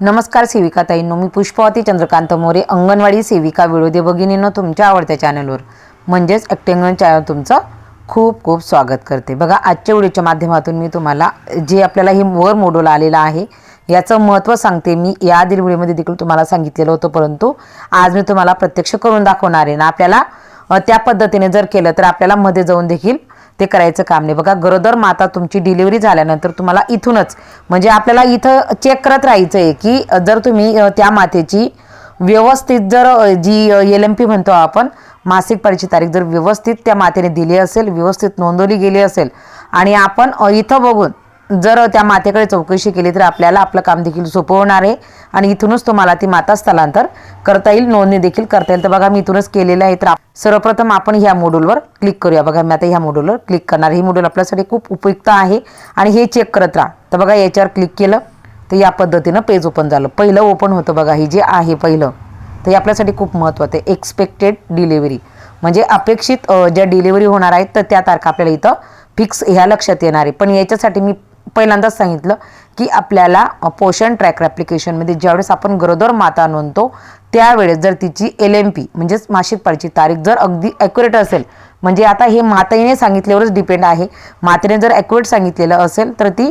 नमस्कार सेविका ताईंनो मी पुष्पवती चंद्रकांत मोरे अंगणवाडी सेविका विरोधी भगिनीनं तुमच्या आवडत्या चॅनलवर. म्हणजेच ॲक्टिंगन चॅनल तुमचं खूप खूप स्वागत करते. बघा आजच्या व्हिडिओच्या माध्यमातून मी तुम्हाला जे आपल्याला हे वर मोडूल आलेलं आहे याचं महत्त्व सांगते. मी या आधी व्हिडिओमध्ये देखील तुम्हाला सांगितलेलं होतं परंतु आज मी तुम्हाला प्रत्यक्ष करून दाखवणार आहे. ना आपल्याला त्या पद्धतीने जर केलं तर आपल्याला मध्ये जाऊन देखील ते करायचं काम नाही. बघा गरोदर माता तुमची डिलिव्हरी झाल्यानंतर तुम्हाला इथूनच म्हणजे आपल्याला इथं चेक करत राहायचं आहे की जर तुम्ही त्या मातेची व्यवस्थित जर जी एल एम पी म्हणतो आपण मासिक पाळीची तारीख जर व्यवस्थित त्या मातेने दिली असेल व्यवस्थित नोंदवली गेली असेल आणि आपण इथं बघून जर त्या मातेकडे चौकशी केली तर आपल्याला आपलं काम देखील सोपं होणार आहे. आणि इथूनच तुम्हाला ती माता स्थलांतर करता येईल. नोंदणी देखील करता येईल. तर बघा मी इथूनच केलेलं आहे. तर सर्वप्रथम आपण ह्या मॉड्यूलवर क्लिक करूया. बघा मी आता ह्या मॉड्यूलवर क्लिक करणार. ही मॉड्यूल आपल्यासाठी खूप उपयुक्त आहे. आणि हे चेक करत राहा. तर बघा याच्यावर क्लिक केलं तर या पद्धतीनं पेज ओपन झालं. पहिलं ओपन होतं बघा हे जे आहे पहिलं तर हे आपल्यासाठी खूप महत्त्वाचं आहे. एक्सपेक्टेड डिलिव्हरी म्हणजे अपेक्षित ज्या डिलिव्हरी होणार आहेत तर त्या तारखा आपल्याला इथं फिक्स ह्या लक्षात येणार आहे. पण याच्यासाठी मी पहिल्यांदाच सांगितलं की आपल्याला पोषण ट्रॅकर ॲप्लिकेशनमध्ये ज्यावेळेस आपण गरोदर माता नोंदतो त्यावेळेस जर तिची एल एम पी म्हणजेच मासिक पाळीची तारीख जर अगदी ॲक्युरेट असेल म्हणजे आता हे मातेने सांगितल्यावरच डिपेंड आहे. मातेने जर ॲक्युरेट सांगितलेलं असेल तर ती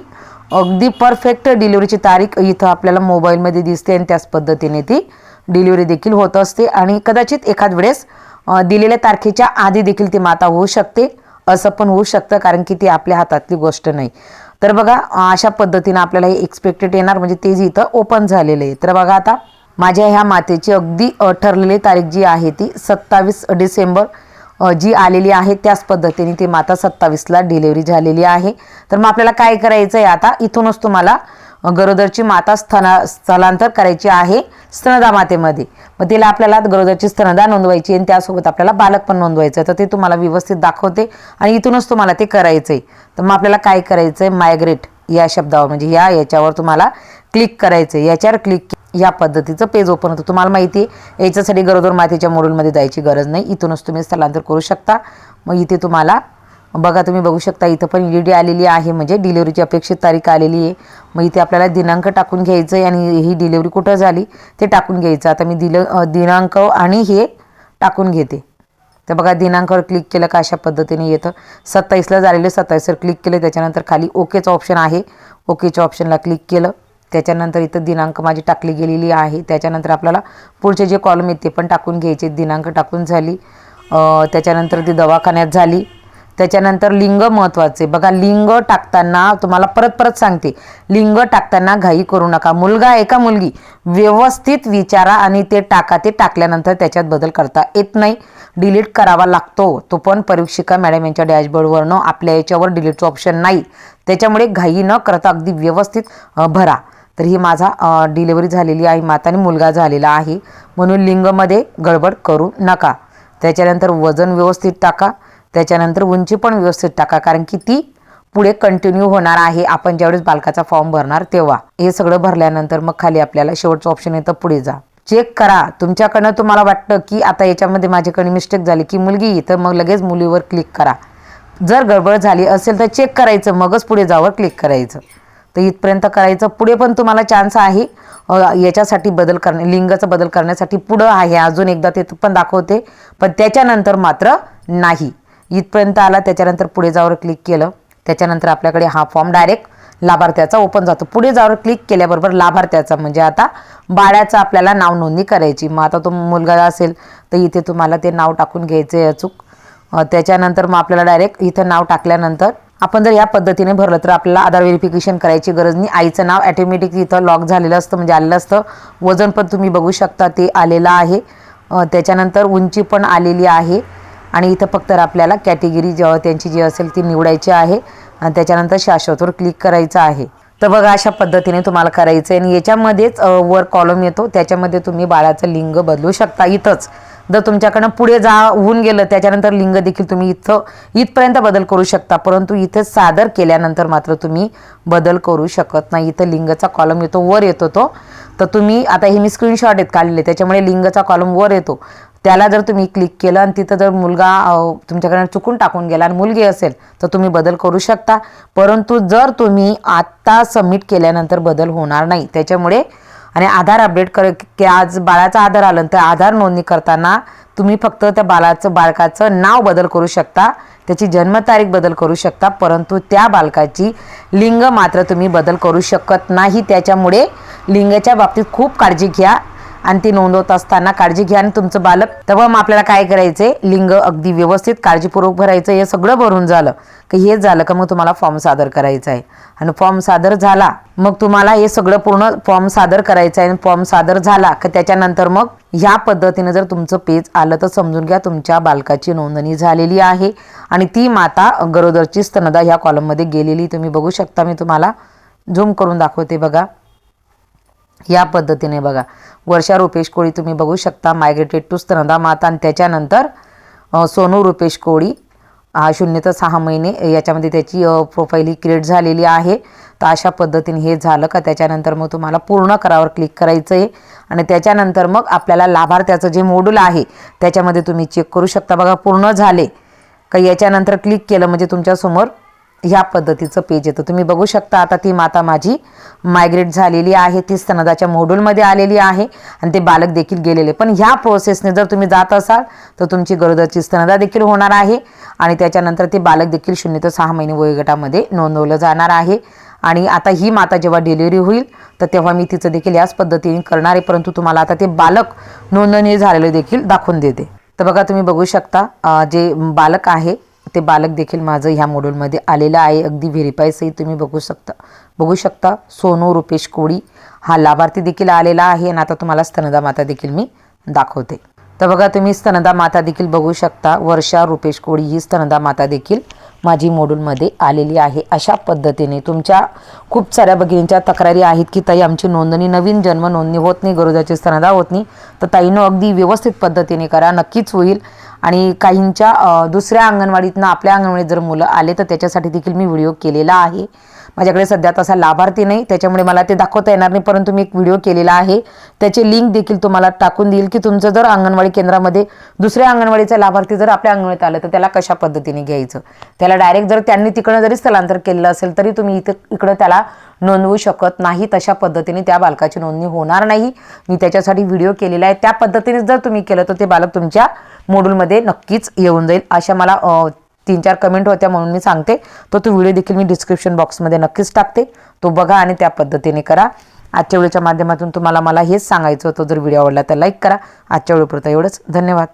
अगदी परफेक्ट डिलिव्हरीची तारीख इथं आपल्याला मोबाईलमध्ये दिसते आणि त्याच पद्धतीने ती डिलिव्हरी देखील होत असते आणि कदाचित एखाद वेळेस दिलेल्या तारखेच्या आधी देखील ती माता होऊ शकते असं पण होऊ शकतं कारण की ती आपल्या हातातली गोष्ट नाही. तर बघा अशा पद्धतीनं आपल्याला हे एक्सपेक्टेड येणार म्हणजे ते जी इथं ओपन झालेलं आहे. तर बघा आता माझ्या ह्या मातेची अगदी ठरलेली तारीख जी आहे ती सत्तावीस डिसेंबर जी आलेली आहे त्याच पद्धतीने ती माता सत्तावीसला डिलिव्हरी झालेली आहे. तर मग आपल्याला काय करायचं आहे आता? इथूनच तुम्हाला गरोदरची माता स्थना स्थलांतर करायची आहे स्तनदा मातेमध्ये मग तिला आपल्याला गरोदरची स्तनदा नोंदवायची आणि त्यासोबत आपल्याला बालक पण नोंदवायचं आहे. तर ते तुम्हाला व्यवस्थित दाखवते आणि इथूनच तुम्हाला ते करायचं आहे तर मग आपल्याला काय करायचं आहे मायग्रेट या शब्दावर म्हणजे या याच्यावर तुम्हाला क्लिक करायचं आहे याच्यावर क्लिक या पद्धतीचं पेज ओपन होतं. तुम्हाला माहिती आहे याच्यासाठी गरोदर मातेच्या मोडूलमध्ये जायची गरज नाही. इथूनच तुम्ही स्थलांतर करू शकता. मग इथे तुम्हाला बघा तुम्ही बघू शकता इथं पण ई डी आलेली आहे म्हणजे डिलिव्हरीची अपेक्षित तारीख आलेली आहे. मग इथे आपल्याला दिनांक टाकून घ्यायचं आहे आणि ही डिलिव्हरी कुठं झाली ते टाकून घ्यायचं. आता मी दिलं दिनांक आणि हे टाकून घेते. तर बघा दिनांकावर क्लिक केलं का अशा पद्धतीने येतं. सत्तावीसला झालेलं सत्तावीसवर क्लिक केलं त्याच्यानंतर खाली ओकेचं ऑप्शन आहे. ओकेच्या ऑप्शनला क्लिक केलं. त्याच्यानंतर इथं दिनांक माझी टाकली गेलेली आहे. त्याच्यानंतर आपल्याला पुढचे जे कॉलम आहेत ते पण टाकून घ्यायचे. दिनांक टाकून झाली. त्याच्यानंतर ती दवाखान्यात झाली. त्याच्यानंतर लिंग महत्त्वाचे बघा लिंग टाकताना तुम्हाला परत परत सांगते. लिंग टाकताना घाई करू नका. मुलगा आहे का मुलगी? व्यवस्थित विचारा आणि ते टाका. ते टाकल्यानंतर त्याच्यात बदल करता येत नाही. डिलीट करावा लागतो. तो पण परीक्षिका मॅडम यांच्या डॅशबोर्डवरनं आपल्या याच्यावर डिलीटचं ऑप्शन नाही. त्याच्यामुळे घाई न करता अगदी व्यवस्थित भरा. तर ही माझा डिलिव्हरी झालेली आहे. माता आणि मुलगा झालेला आहे. म्हणून लिंगमध्ये गडबड करू नका. त्याच्यानंतर वजन व्यवस्थित टाका. त्याच्यानंतर उंची पण व्यवस्थित टाका कारण की ती पुढे कंटिन्यू होणार आहे. आपण ज्यावेळेस बालकाचा फॉर्म भरणार तेव्हा. हे सगळं भरल्यानंतर मग खाली आपल्याला शेवटचं ऑप्शन येतं पुढे जा. चेक करा. तुमच्याकडनं तुम्हाला वाटतं की आता याच्यामध्ये माझ्याकडे मिस्टेक झाली की मुलगी तर मग लगेच मुलीवर क्लिक करा. जर गडबड झाली असेल तर चेक करायचं मगच पुढे जावर क्लिक करायचं. तर इथपर्यंत करायचं. पुढे पण तुम्हाला चान्स आहे. याच्यासाठी बदल करणे लिंगाचा बदल करण्यासाठी पुढं आहे. अजून एकदा ते पण दाखवते. पण त्याच्यानंतर मात्र नाही. इथपर्यंत आला त्याच्यानंतर पुढे जावर क्लिक केलं. त्याच्यानंतर आपल्याकडे हा फॉर्म डायरेक्ट लाभार्थ्याचा ओपन जातो. पुढे जावर क्लिक केल्याबरोबर लाभार्थ्याचा म्हणजे आता बाळाचं आपल्याला नाव नोंदणी करायची. मग आता तो मुलगा असेल तर इथे तुम्हाला ते नाव टाकून घ्यायचं आहे अचूक त्याच्यानंतर मग आपल्याला डायरेक्ट इथं नाव टाकल्यानंतर आपण जर या पद्धतीने भरलं तर आपल्याला आधार व्हेरिफिकेशन करायची गरज नाही. आईचं नाव ॲटोमॅटिक इथं लॉक झालेलं असतं म्हणजे आलेलं असतं. वजन पण तुम्ही बघू शकता ते आलेलं आहे. त्याच्यानंतर उंची पण आलेली आहे. आणि इथं फक्त आपल्याला कॅटेगरी जेव्हा त्यांची जी असेल ती निवडायची आहे आणि त्याच्यानंतर शाश्वतवर क्लिक करायचं आहे. तर बघा अशा पद्धतीने तुम्हाला करायचं आहे. आणि याच्यामध्येच वर कॉलम येतो. त्याच्यामध्ये तुम्ही बाळाचं लिंग बदलू शकता इथंच. जर तुमच्याकडनं पुढे जा होऊन गेलं त्याच्यानंतर लिंग देखील तुम्ही इथं इथपर्यंत बदल करू शकता. परंतु इथे सादर केल्यानंतर मात्र तुम्ही बदल करू शकत नाही. इथं लिंगचा कॉलम येतो वर येतो तो. तर तुम्ही आता हे मी स्क्रीनशॉट आहेत काढलेले त्याच्यामुळे लिंगचा कॉलम वर येतो. त्याला जर तुम्ही क्लिक केलं आणि तिथं जर मुलगा तुमच्याकडनं चुकून टाकून गेला आणि मुलगी असेल तर तुम्ही बदल करू शकता. परंतु जर तुम्ही आत्ता सबमिट केल्यानंतर बदल होणार नाही. त्याच्यामुळे आणि आधार अपडेट कर की आज बाळाचा आधार आलं तर आधार नोंदणी करताना तुम्ही फक्त त्या बाळाचं बालकाचं नाव बदल करू शकता. त्याची जन्मतारीख बदल करू शकता. परंतु त्या बालकाची लिंग मात्र तुम्ही बदल करू शकत नाही. त्याच्यामुळे लिंगाच्या बाबतीत खूप काळजी घ्या. आणि ती नोंदवत असताना काळजी घ्या आणि तुमचं बालक. तेव्हा मग आपल्याला काय करायचंय लिंग अगदी व्यवस्थित काळजीपूर्वक भरायचं हे सगळं भरून झालं. की हे झालं का मग तुम्हाला फॉर्म सादर करायचा आहे. आणि फॉर्म सादर झाला मग तुम्हाला हे सगळं पूर्ण फॉर्म सादर करायचं आहे. आणि फॉर्म सादर झाला की त्याच्यानंतर मग ह्या पद्धतीने जर तुमचं पेज आलं तर समजून घ्या तुमच्या बालकाची नोंदणी झालेली आहे. आणि ती माता गरोदरची स्तनदा ह्या कॉलममध्ये गेलेली तुम्ही बघू शकता. मी तुम्हाला झूम करून दाखवते बघा. या पद्धतीने बघा. वर्षा रुपेश कोळी तुम्ही बघू शकता मायग्रेटेड टू स्तनदा माता आणि त्याच्यानंतर सोनू रुपेश कोळी. हा शून्य तर सहा महिने याच्यामध्ये त्याची प्रोफाईल ही क्रिएट झालेली आहे. तर अशा पद्धतीने हे झालं का त्याच्यानंतर मग तुम्हाला पूर्ण करावर क्लिक करायचं आहे आणि त्याच्यानंतर मग आपल्याला लाभार्थ्याचं जे मॉड्यूल आहे त्याच्यामध्ये तुम्ही चेक करू शकता. बघा पूर्ण झाले. का याच्यानंतर क्लिक केलं म्हणजे तुमच्यासमोर ह्या पद्धतीचं पेज येतं. तुम्ही बघू शकता आता ती माता माझी मायग्रेट झालेली आहे. ती स्तनदाच्या मोडूलमध्ये आलेली आहे आणि ते बालक देखील गेलेले. पण ह्या प्रोसेसने जर तुम्ही जात असाल तर तुमची गरोदरची स्तनदा देखील होणार आहे आणि त्याच्यानंतर ते बालक देखील शून्य ते सहा महिने वयोगटामध्ये नोंदवलं जाणार आहे. आणि आता ही माता जेव्हा डिलिव्हरी होईल तर तेव्हा मी तिचं देखील याच पद्धतीने करणार आहे. परंतु तुम्हाला आता ते बालक नोंदणी झालेलं देखील दाखवून देते. तर बघा तुम्ही बघू शकता जे बालक आहे ते बालक देखील माझं ह्या मॉड्यूलमध्ये आलेलं आहे. अगदी व्हेरीफायसही तुम्ही बघू शकता. बघू शकता सोनू रुपेश कोळी हा लाभार्थी देखील आलेला आहे आणि आता तुम्हाला स्तनदा माता देखील मी दाखवते. तर बघा तुम्ही स्तनदा माता देखील बघू शकता. वर्षा रुपेश कोळी ही स्तनदा माता देखील माझी मॉड्यूलमध्ये आलेली आहे. अशा पद्धतीने तुमच्या खूप साऱ्या भगिनींच्या तक्रारी आहेत की ताई आमची नोंदणी नवीन जन्म नोंदणी होत नाही गरोदरची स्तनदा होत नाही. तर ताईनं अगदी व्यवस्थित पद्धतीने करा नक्कीच होईल. आणि काहींच्या दुसऱ्या अंगणवाडीतनं आपल्या अंगणवाडीत जर मुलं आले तर त्याच्यासाठी देखील मी व्हिडिओ केलेला आहे. माझ्याकडे सध्या तसा लाभार्थी नाही त्याच्यामुळे मला ते दाखवता येणार नाही परंतु मी एक व्हिडिओ केलेला आहे. त्याची लिंक देखील तुम्हाला टाकून देईल की तुमचं जर अंगणवाडी केंद्रामध्ये दुसऱ्या अंगणवाडीचा लाभार्थी जर आपल्या अंगणवाडीत आलं तर त्याला कशा पद्धतीने घ्यायचं? त्याला डायरेक्ट जर त्यांनी तिकडं जरी स्थलांतर केलेलं असेल तरी तुम्ही इथं इकडं त्याला नोंदवू शकत नाही. तशा पद्धतीने त्या बालकाची नोंदणी होणार नाही. मी त्याच्यासाठी व्हिडिओ केलेला आहे. त्या पद्धतीने जर तुम्ही केलं तर ते बालक तुमच्या मॉड्यूलमध्ये नक्कीच येऊन जाईल. अशा मला तीन चार कमेंट होत्या म्हणून मी सांगते. तो तो व्हिडिओ देखील मी डिस्क्रिप्शन बॉक्समध्ये नक्कीच टाकते. तो बघा आणि त्या पद्धतीने करा. आजच्या वेळेच्या माध्यमातून तुम्हाला मला हेच सांगायचं होतं. जर व्हिडिओ आवडला तर लाईक करा. आजच्या वेळेपुरता एवढंच. धन्यवाद.